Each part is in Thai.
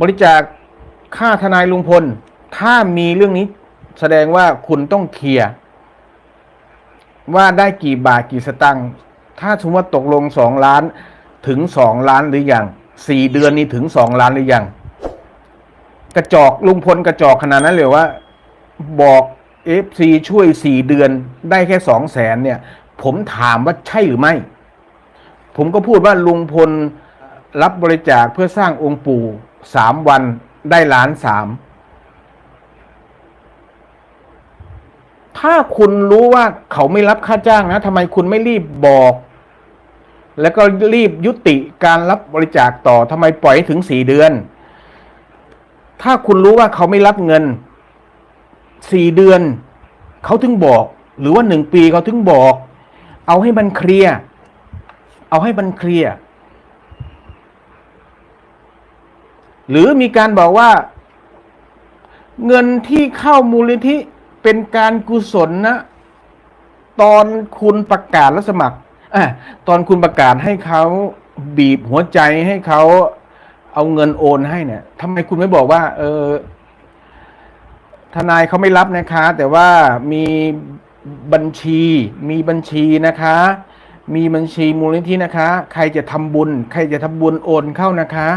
บริจาคค่าทนายลุงพล ถ้ามีเรื่องนี้แสดงว่าคุณต้องเคลียร์ว่าได้กี่บาทกี่สตังค์ถ้าสมมติว่าตกลงสองล้านถึงสองล้านหรือยังสี่เดือนนี้ถึงสองล้านหรือยังกระจอกลุงพลกระจอกขนาดนั้นเลยว่า บอกเอฟซีช่วยสี่เดือนได้แค่สองแสนเนี่ย ผมถามว่าใช่หรือไม่ ผมก็พูดว่าลุงพล รับบริจาคเพื่อสร้างองค์ปู่สามวันได้ล้านสามถ้าคุณรู้ว่าเขาไม่รับค่าจ้างนะทำไมคุณไม่รีบบอก แล้วก็รีบยุติการรับบริจาคต่อทำไมปล่อยถึงสี่เดือน ถ้าคุณรู้ว่าเขาไม่รับเงินสี่เดือน เขาถึงบอก หรือว่าหนึ่งปีเขาถึงบอก เอาให้มันเคลียร์เอาให้มันเคลียร์ หรือมีการบอกว่า เงินที่เข้ามูลนิธิเป็นการกุศลนะ ตอนคุณประกาศรับสมัครอตอนคุณประกาศให้เขาบีบหัวใจให้เขาเอาเงินโอนให้เนี่ยทำไมคุณไม่บอกว่า เออ ทนายเขาไม่รับนะคะ แต่ว่ามีบัญชี มีบัญชีนะคะ มีบัญชีมูลนิธินะคะ ใครจะทำบุญ ใครจะทำบุญโอนเข้านะคะ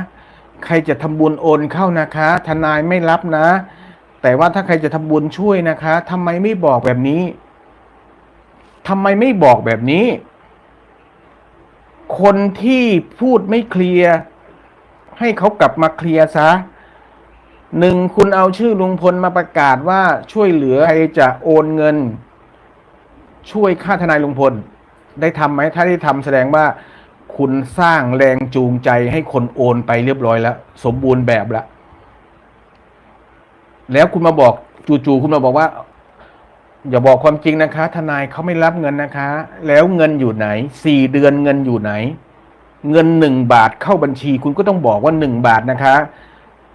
ใครจะทำบุญโอนเข้านะคะ ทนายไม่รับนะ แต่ว่าถ้าใครจะทำบุญช่วยนะคะทำไมไม่บอกแบบนี้ทำไมไม่บอกแบบนี้ คนที่พูดไม่เคลียร์ให้เขากลับมาเคลียร์ซะหนึ่งคุณเอาชื่อลุงพลมาประกาศว่าช่วยเหลือใครจะโอนเงิน ช่วยค่าทนายลุงพล ได้ทำไหมถ้าได้ทำแสดงว่า คุณสร้างแรงจูงใจให้คนโอนไปเรียบร้อยแล้ว สมบูรณ์แบบแล้วแล้วคุณมาบอกจู่ๆคุณมาบอกว่า อย่าบอกความจริงนะคะ ทนายเขาไม่รับเงินนะคะ แล้วเงินอยู่ไหนสี่เดือนเงินอยู่ไหน เงินหนึ่งบาทเข้าบัญชี คุณก็ต้องบอกว่าหนึ่งบาทนะคะ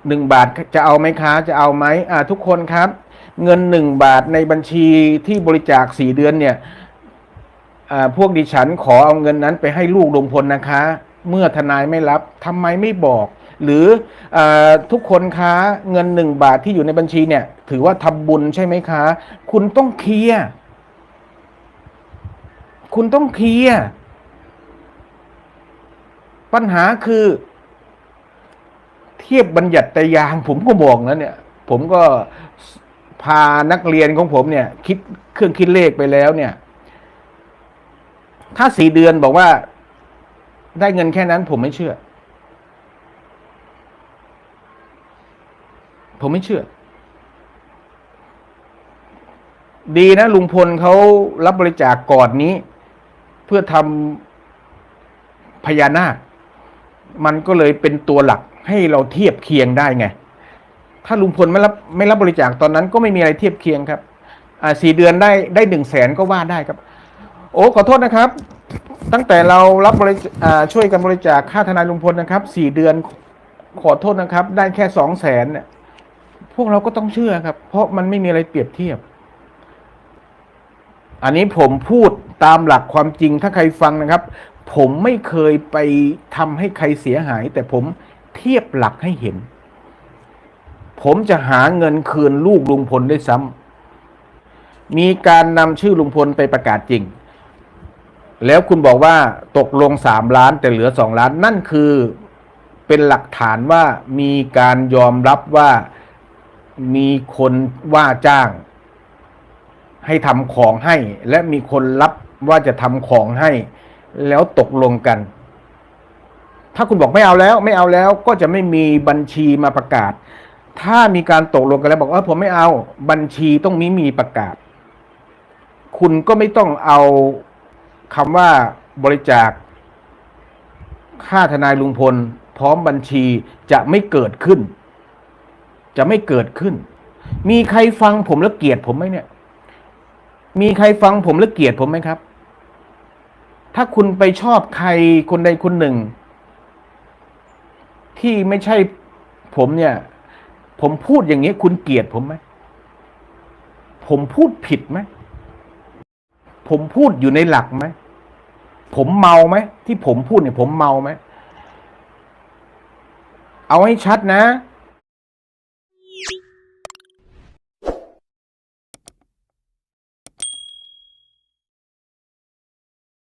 หนึ่งบาทจะเอาไหมคะ จะเอาไหมอ่า ทุกคนครับ เงินหนึ่งบาทในบัญชีที่บริจาคสี่เดือนเนี่ย พวกดิฉันขอเอาเงินนั้นไปให้ลูกลุงพลนะคะ เมื่อทนายไม่รับทำไมไม่บอก หรืออทุกคนคะเงินหนึ่งบาทที่อยู่ในบัญชีเนี่ย ถือว่าทำบุญใช่ไหมคะ คุณต้องเคลียร์คุณต้องเคลียร์ปัญหาคือ เทียบบัญญัติยางผมก็บอกนะเนี่ย ผมก็พานักเรียนของผมเนี่ย คิดเครื่องคิดเลขไปแล้วเนี่ย ถ้าสี่เดือนบอกว่า ได้เงินแค่นั้น ผมไม่เชื่อ ผมไม่เชื่อ ดีนะลุงพลเขารับบริจาคก่อนนี้ เพื่อทำพญานาค มันก็เลยเป็นตัวหลักให้เราเทียบเคียงได้ไง ถ้าลุงพลไม่รับไม่รับบริจาคตอนนั้นก็ไม่มีอะไรเทียบเคียงครับ อ่าสี่เดือนได้ได้หนึ่งแสนก็ว่าได้ครับ โอ้ขอโทษนะครับ ตั้งแต่เรารับบริจอ่าช่วยกันบริจาคค่าทนายลุงพลนะครับสี่เดือนขอโทษนะครับ ได้แค่สองแสนเนี่ยพวกเราก็ต้องเชื่อครับ เพราะมันไม่มีอะไรเปรียบเทียบ อันนี้ผมพูดตามหลักความจริงถ้าใครฟังนะครับ ผมไม่เคยไปทำให้ใครเสียหาย แต่ผมเทียบหลักให้เห็น ผมจะหาเงินคืนลูกลุงพลได้วยซ้ำมีการนำชื่อลุงพลไปประกาศจริง แล้วคุณบอกว่าตกลงสามล้านแต่เหลือสองล้าน นั่นคือเป็นหลักฐานว่ามีการยอมรับว่ามีคนว่าจ้าง ให้ทำของให้ และมีคนรับว่าจะทำของให้ แล้วตกลงกัน ถ้าคุณบอกไม่เอาแล้ว ไม่เอาแล้วก็จะไม่มีบัญชีมาประกาศ ถ้ามีการตกลงกันแล้วบอกเออผมไม่เอา บัญชีต้องมีมีประกาศ คุณก็ไม่ต้องเอา คำว่าบริจาค ค่าทนายลุงพล พร้อมบัญชีจะไม่เกิดขึ้น จะไม่เกิดขึ้น มีใครฟังผมแล้วเกลียดผมไหมเนี่ย มีใครฟังผมแล้วเกลียดผมไหมครับ ถ้าคุณไปชอบใครคนใดคนหนึ่ง ที่ไม่ใช่ผมเนี่ย ผมพูดอย่างนี้คุณเกลียดผมไหม ผมพูดผิดไหม ผมพูดอยู่ในหลักไหมผมเมาไหมที่ผมพูดเนี่ยผมเมาไหมเอาให้ชัดนะ